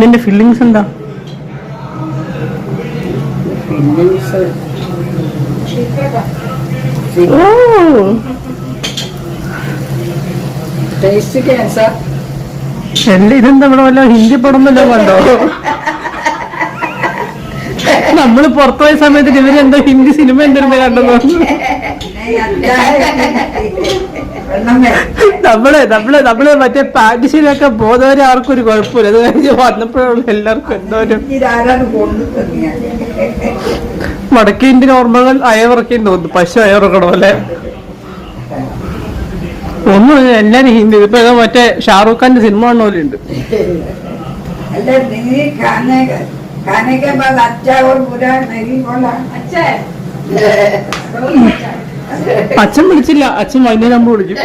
നിന്റെ ഫീലിങ്സ് എന്താ? എന്റെ ഇതെന്താ ഇവിടെ വല്ല ഹിന്ദി പടം വല്ലതും കണ്ടോ? നമ്മൾ പുറത്തുപോയ സമയത്ത് ഇവരെന്തോ ഹിന്ദി സിനിമ എന്തെങ്കിലും കണ്ടെന്ന് നമ്മള് നമ്മള് നമ്മള് മറ്റേ പാൻഡിസിനൊക്കെ പോകുന്നവരെ ആർക്കും ഒരു കുഴപ്പമില്ല അത് കഴിഞ്ഞ് വന്നപ്പോഴുള്ള എല്ലാവർക്കും എന്തോ ഒരു ഇതാരാണ് കൊണ്ടു തന്നെയാണ് വടക്കേ ഇന്ത്യൻ ഓർമ്മകൾ അയവിറക്കേണ്ടി തോന്നുന്നു പശു അയവിറക്കണ പോലെ ഒന്നും ഇല്ല, എല്ലാരും ഹിന്ദി ഇപ്പൊ ഏതോ മറ്റേ ഷാറൂഖ് ഖാന്റെ സിനിമ കാണുന്ന പോലെ ഉണ്ട് अरे नहीं खाने का खाने के बाद अच्छा और बुरा नहीं बोला अच्छा है അച്ഛൻ വിളിച്ചില്ല. അച്ഛൻ വൈകുന്നേരം ആകുമ്പോൾ വിളിക്കും.